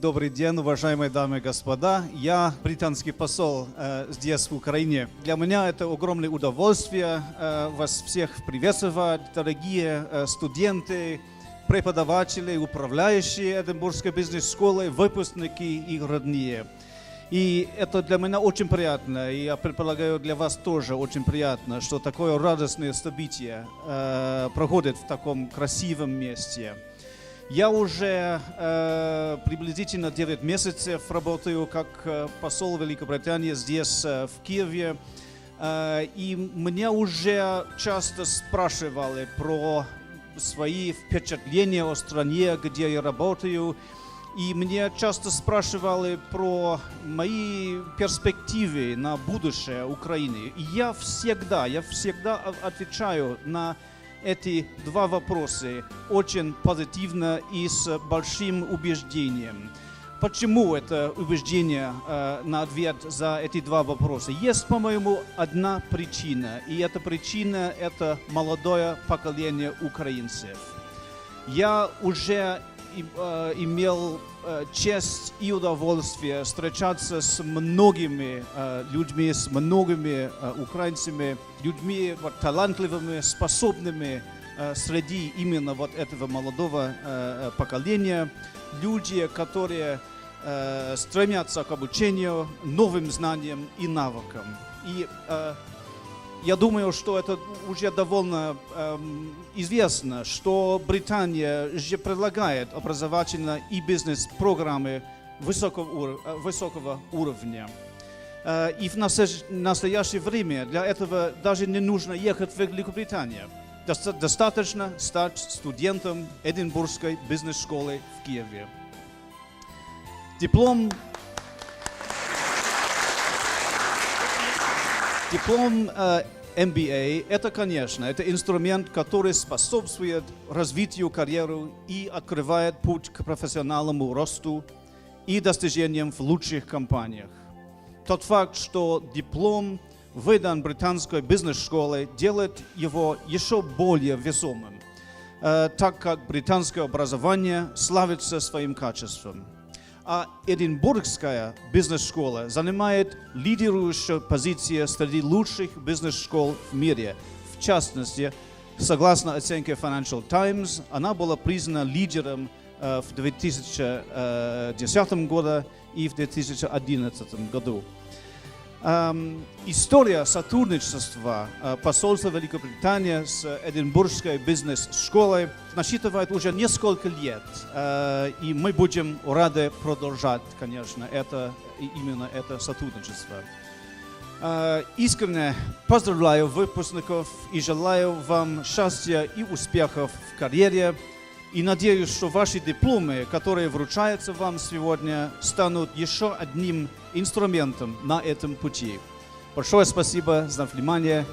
Добрый день, уважаемые дамы и господа. Я британский посол э, здесь, в Украине. Для меня это огромное удовольствие э, вас всех приветствовать, дорогие э, студенты, преподаватели, управляющие Эдинбургской бизнес-школы, выпускники и родные. И это для меня очень приятно, и я предполагаю, для вас тоже очень приятно, что такое радостное событие э, проходит в таком красивом месте. Я уже э, приблизительно 9 месяцев работаю как э, посол Великобритании здесь, э, в Киеве. Э, и меня уже часто спрашивали про свои впечатления о стране, где я работаю. И мне часто спрашивали про мои перспективы на будущее Украины. И я всегда, я всегда отвечаю на эти два вопроса очень позитивно и с большим убеждением. Почему это убеждение э, на ответ за эти два вопроса? Есть, по-моему, одна причина, и эта причина – это молодое поколение украинцев. Я уже имел э, честь и удовольствие встречаться с многими э, людьми, с многими э, украинцами, людьми вот, талантливыми, способными э, среди именно вот этого молодого э, э, поколения, люди, которые э, стремятся к обучению, новым знаниям и навыкам. И э, я думаю, что это уже довольно эм, известно, что Британия же предлагает образовательно и бизнес-программы высокого, э, высокого уровня. Э, И в настоящее время для этого даже не нужно ехать в Великобританию. Доста- Достаточно стать студентом Эдинбургской бизнес-школы в Киеве. Диплом Диплом э, MBA – это, конечно, это инструмент, который способствует развитию карьеры и открывает путь к профессиональному росту и достижениям в лучших компаниях. Тот факт, что диплом выдан британской бизнес-школой, делает его еще более весомым, э, так как британское образование славится своим качеством а Эдинбургская бизнес-школа занимает лидирующую позицию среди лучших бизнес-школ в мире. В частности, согласно оценке Financial Times, она была признана лидером э, в 2010 году и в 2011 году. Эм, история сотрудничества э, посольства Великобритании с Эдинбургской бизнес-школой насчитывает уже несколько лет, э, и мы будем рады продолжать, конечно, это, именно это сотрудничество. Э, Искренне поздравляю выпускников и желаю вам счастья и успехов в карьере. И надеюсь, что ваши дипломы, которые вручаются вам сегодня, станут еще одним инструментом на этом пути. Большое спасибо за внимание.